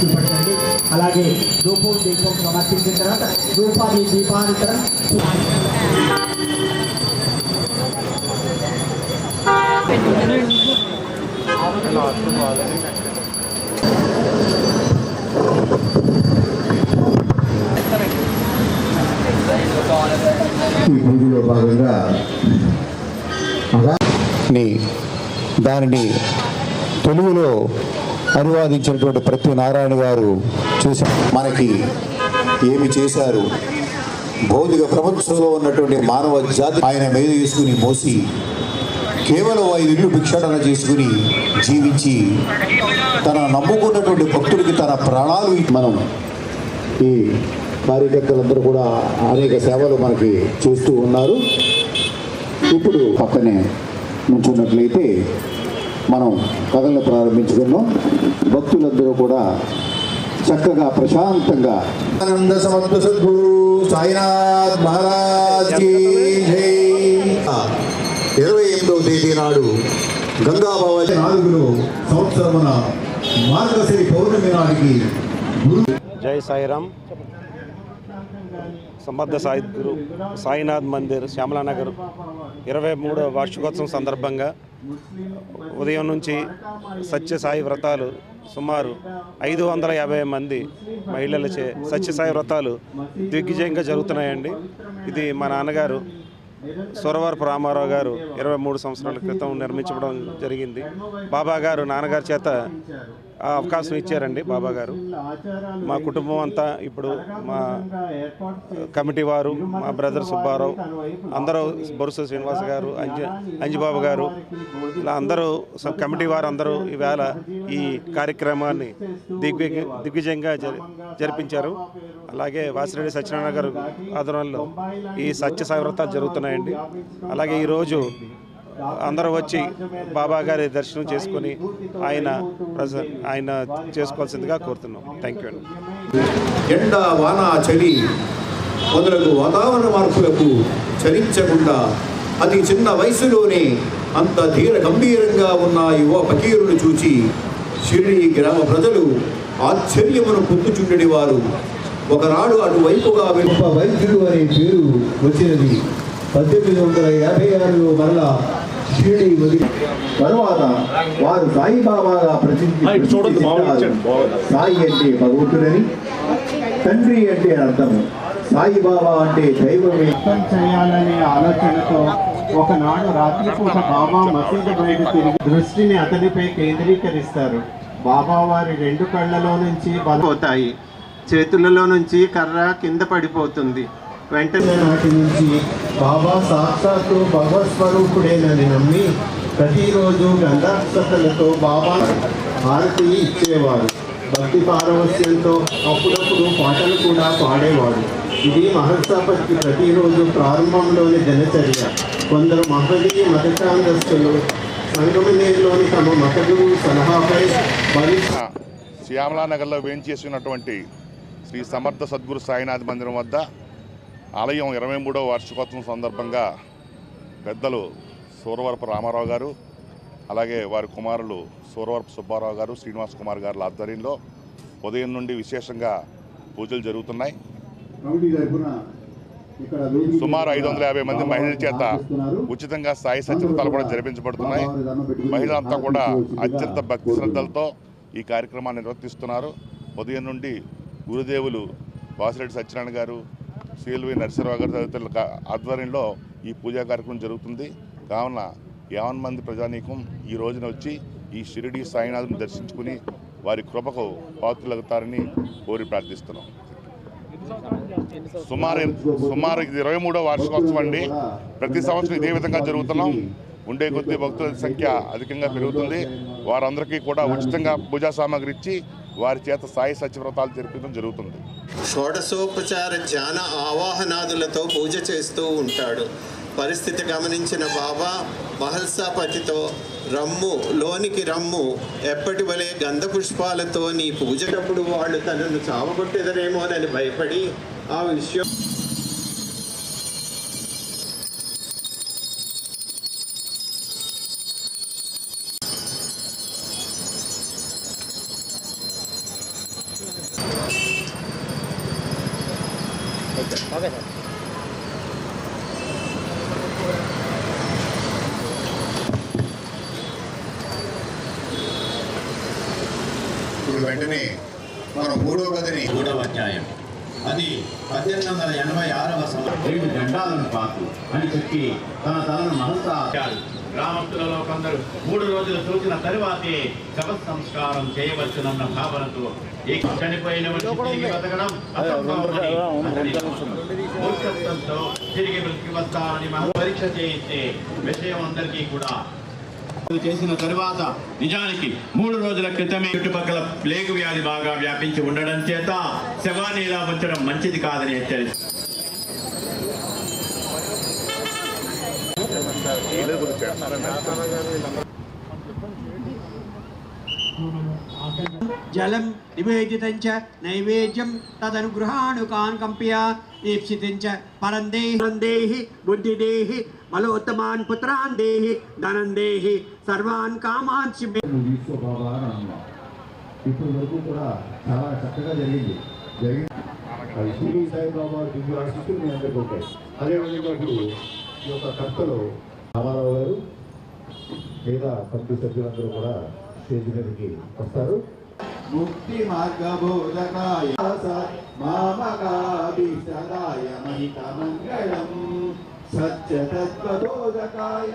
చూపట్టండి అలాగే ధూపం దీపం సమర్పించిన తర్వాత ధూపాన్ని దీపానంతరం ఈ పూజలో భాగంగా ని దానిని తెలుగులో అనువాదించినటువంటి ప్రతి నారాయణ గారు చూసి మనకి ఏమి చేశారు? భౌతిక ప్రపంచంలో ఉన్నటువంటి మానవ జాతి ఆయన మీద వేసుకుని మోసి కేవలం ఐదు ఇళ్ళు భిక్షాటన చేసుకుని జీవించి తన నమ్ముకున్నటువంటి భక్తుడికి తన ప్రాణాలు మనం ఈ కార్యకర్తలందరూ కూడా అనేక సేవలు మనకి చేస్తూ ఉన్నారు. ఇప్పుడు పక్కనే నుంచున్నట్లయితే మనం కథలను ప్రారంభించుకున్నాం భక్తులందరూ కూడా చక్కగా ప్రశాంతంగా. ఆనంద సమర్థ సద్గురు సాయినాథ్ మహారాజ్ ఇరవై ఎనిమిదవ తేదీ నాడు గంగాబావ నాలుగులో సంవత్సరమున మార్గశిరి పౌర్ణమి నాటికి గురు జై సాయిరామ్. సంబద్ధ సాయి గురు సాయినాథ్ మందిర్ శ్యామలానగర్ ఇరవై మూడవ వార్షికోత్సవం సందర్భంగా ఉదయం నుంచి సత్య సాయి వ్రతాలు సుమారు ఐదు వందల యాభై మంది మహిళలచే సత్య సాయి వ్రతాలు దిగ్విజయంగా జరుగుతున్నాయండి. ఇది మా నాన్నగారు సురవరపు రామారావు గారు ఇరవై మూడు సంవత్సరాల క్రితం నిర్మించడం జరిగింది. బాబా గారు నాన్నగారి చేత అవకాశం ఇచ్చారండి బాబా గారు మా కుటుంబం అంతా ఇప్పుడు మా కమిటీ వారు మా బ్రదర్ సుబ్బారావు అందరూ బొరుస శ్రీనివాస్ గారు అంజ అంజిబాబు గారు ఇలా అందరూ కమిటీ వారు అందరూ ఈవేళ ఈ కార్యక్రమాన్ని దిగ్విజ దిగ్విజయంగా జరిపించారు. అలాగే వాసిరెడ్డి సత్యనారాయణ గారు ఆధ్వర్యంలో ఈ సత్య సావ్రతాలు జరుగుతున్నాయండి. అలాగే ఈరోజు అందరూ వచ్చి బాబా గారి దర్శనం చేసుకొని ఆయన ఆయన చేసుకోవాల్సిందిగా కోరుతున్నాం. థ్యాంక్ యూ అండి ఎండ వాన చలి మొదలగు వాతావరణ మార్పులకు చలించకుండా అతి చిన్న వయసులోనే అంత ధీర గంభీరంగా ఉన్న యువ ఫకీరును చూచి షిరిడి గ్రామ ప్రజలు ఆశ్చర్యమును పొందుచుండెడి వారు ఒకనాడు అటువైపుగా గొప్ప వైద్యుడు అనే పేరు వచ్చినది. పద్దెనిమిది వందల యాభై ఆరులో మరలా షిరిడి వదిలి తరువాత వారు సాయిబాబాగా ప్రసిద్ధి. సాయి అంటే భగవంతుడని తండ్రి అంటే అర్థము. సాయిబాబా అంటే దైవమే. చేయాలనే ఆలోచనతో ఒకనాడు రాత్రిపూట బాబా మసీదు బయట తిరిగి దృష్టిని అతనిపై కేంద్రీకరిస్తారు. బాబా వారి రెండు కళ్ళలో నుంచి బలపోతాయి చేతులలో నుంచి కర్ర కింద పడిపోతుంది. వెంటనే నాటి నుంచి బాబా సాక్షాత్తు భగవత్ స్వరూపుడేనని నమ్మి ప్రతిరోజు గంధాక్షతలతో బాబా హారతి ఇచ్చేవారు భక్తి పారవస్యంతో అప్పుడప్పుడు పాటలు కూడా పాడేవాడు. ఇది మహర్షాపతికి ప్రతిరోజు ప్రారంభంలోని దినచర్య. కొందరు మహదీ మతచాందస్తులు సంగమనేరులోని తమ మత గురువు సలహాపై శ్యామలానగర్లో వేంచేసి ఉన్నటువంటి శ్రీ సమర్థ సద్గురు సాయినాథ్ మందిరం వద్ద ఆలయం ఇరవై మూడవ వార్షికోత్సవం సందర్భంగా పెద్దలు సూరవరపు రామారావు గారు అలాగే వారి కుమారులు సూరవరపు సుబ్బారావు గారు శ్రీనివాస్ కుమార్ గారుల ఆధ్వర్యంలో ఉదయం నుండి విశేషంగా పూజలు జరుగుతున్నాయి. సుమారు ఐదు వందల యాభై మంది మహిళల చేత ఉచితంగా సాయి సత్యం తలపడం జరిపించబడుతున్నాయి. మహిళలంతా కూడా అత్యంత భక్తి శ్రద్ధలతో ఈ కార్యక్రమాన్ని నిర్వర్తిస్తున్నారు. ఉదయం నుండి గురుదేవులు వాసిరెడ్డి సత్యనారాయణ గారు సిఎల్వి నరసింహరావు గారు తదితరుల ఆధ్వర్యంలో ఈ పూజా కార్యక్రమం జరుగుతుంది. కావున యావన్ మంది ప్రజానీకం ఈ రోజున వచ్చి ఈ షిరిడి సాయినాథుని దర్శించుకుని వారి కృపకు పాత్రులవుతారని కోరి ప్రార్థిస్తున్నాం. సుమారు సుమారు ఇది ఇరవై మూడో వార్షికోత్సవం అండి. ప్రతి సంవత్సరం ఇదే విధంగా జరుగుతున్నాం. ఉండే కొద్ది భక్తుల సంఖ్య అధికంగా పెరుగుతుంది. వారందరికీ కూడా ఉచితంగా పూజా సామాగ్రి ఇచ్చి వారి చేత సాయి సత్యవ్రతాలు జరిపించడం జరుగుతుంది. షోడశోపచార ధ్యాన ఆవాహనాదులతో పూజ చేస్తూ ఉంటాడు. పరిస్థితి గమనించిన బాబా మహల్సాపతితో రమ్ము లోనికి రమ్ము ఎప్పటి వలె గంధ పుష్పాలతో నీ పూజటప్పుడు వాళ్ళు తనను చావగొట్టెదరేమోనని భయపడి ఆ విషయం ఇప్పుడు వెంటనే మనం మూడో గదిని. మూడవ అధ్యాయం. అది పద్దెనిమిది వందల ఎనభై ఆరవ సంవత్సరం. రెండు గండాలను పాకు అని చెప్పి తన తలను మనసా గ్రామస్తులలో కొందరు మూడు రోజులు చూసిన తరువాతే శవ సంస్కారం చేయవచ్చునన్న భావనతో ఈ చనిపోయిన తిరిగి బతకడం. మూర్ఖత్వంతో మహా పరీక్ష చేయిస్తే విషయం అందరికీ కూడా. చేసిన తరువాత నిజానికి మూడు రోజుల క్రితమే చుట్టుపక్కల ప్లేగు వ్యాధి బాగా వ్యాపించి ఉండడం చేత శవాన్ని ఇలా ఉంచడం మంచిది కాదని హెచ్చరిస్తారు. జలం నివేదితం చ నైవేద్యం తదనుగృహాణుకాన్ కంప్య దీప్సితం చ పరం దేహి పరం దేహి బుద్ధి దేహి బలోత్తమాన్ పుత్రాన్ దేహి ధనం దేహి సర్వాన్ కామాన్ శివే ఇప్పటి వరకు కూడా చాలా చక్కగా జరిగింది జరిగింది అది షిరిడి సాయిబాబా దివ్య ఆశీస్సులు మీ అందరికీ ఉంటాయి అదేవిధంగా ఇప్పుడు ఈ యొక్క కర్తలు రామారావు గారు లేదా కమిటీ సభ్యులందరూ కూడా స్టేజ్ మీదకి వస్తారు. ముక్తి మార్గబోధకాయ మామకాభిషదాయ మహిత మంగళం సత్య తత్వబోధకాయ